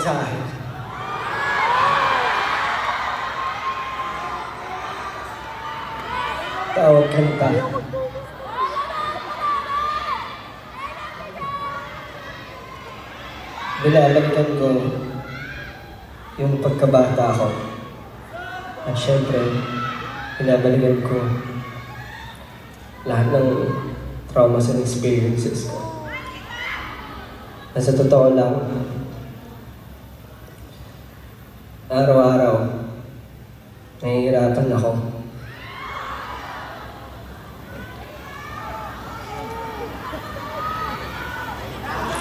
sa akin. Tawag kanta. Bilalagyan ko yung pagkabata ko. At syempre, pinabalikan ko lahat ng traumas and experiences ko. Na sa totoo lang, araw-araw, nahihirapan ako.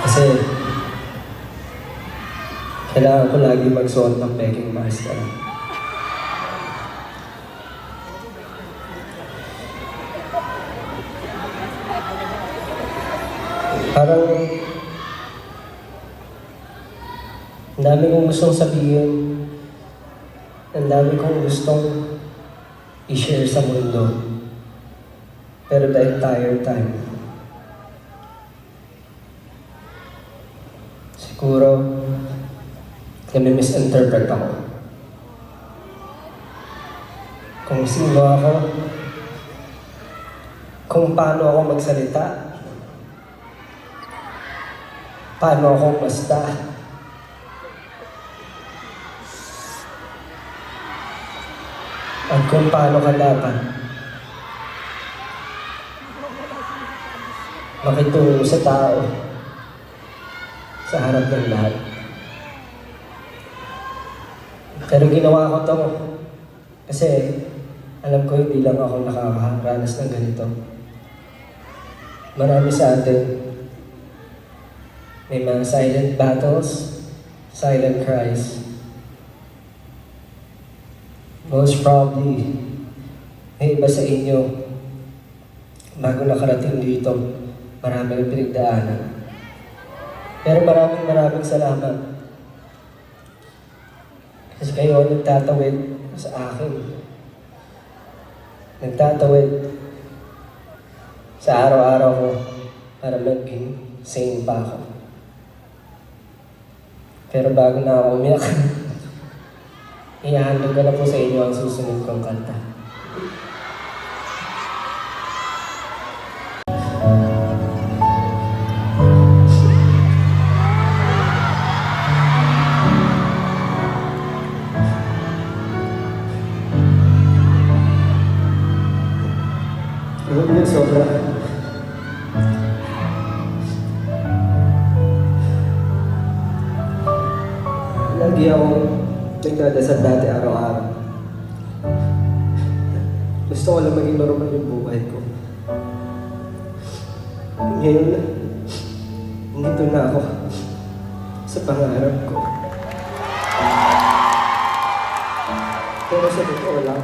Kasi, kailangan ko lagi magsuot ng peking mask. Parang ang dami kong gustong sabihin. Ang dami kong gustong i-share sa mundo. Pero the entire time, siguro, kami misinterpret ako. Kung sino ako, kung paano ako magsalita, paano ako basta. At kung paano ka dapat makitungo sa tao sa harap ng lahat. Pero ginawa ko to kasi alam ko hindi lang ako nakakaranas ng ganito. Marami sa atin may mga silent battles, silent cries. Most probably, may iba sa inyo, bago nakarating dito, marami ng pinagdaanan. Pero maraming maraming salamat. Kasi kayo ang nagtatawid sa akin. Nagtatawid sa araw-araw ko para maging sane pa ako. Pero bago na ako umiyak, ihahandog ko na po sa inyo ang susunod kong kanta. Alam niyo, sobra. Lagi ako nagdadasal dati araw-araw. Gusto ko lang maging normal yung buhay ko. Ngayon, nandito na ako sa pangarap ko. Pero sa totoo lang,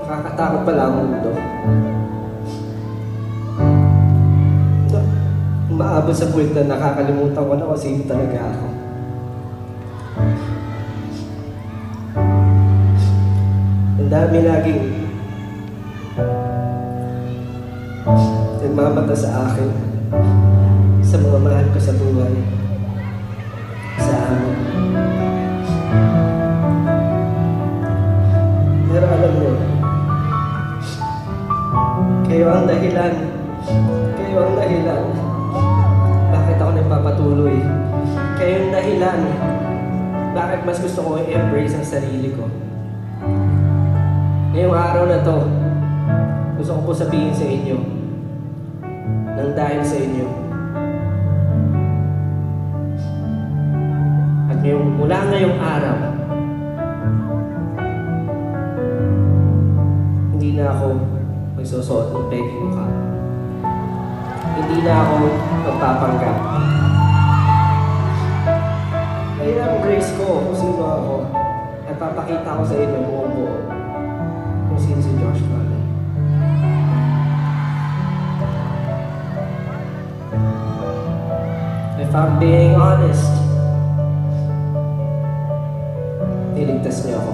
nakakatakot pala ang mundo. Umaabot sa point na nakakalimutan ko na kung talaga ako. Ang dami laging nagmamata sa akin sa mga mahal ko sa buhay. Sa amin. Pero alam mo, kayo ang dahilan. Kayo ang dahilan. Bakit ako nagpapatuloy? Kayo ang dahilan. Bakit mas gusto ko i-embrace ang sarili ko? Ngayong araw na to, gusto ko po sabihin sa inyo, nang dahil sa inyo, at ngayong, mula ngayong araw, hindi na ako magsusuot ng peking mukha. Hindi na ako magpapanggap. Kaya ang grace ko kung sino ako at papakita ko sa inyo buong buo kung sino si Josh Cullen. If I'm being honest, niligtas niyo ako.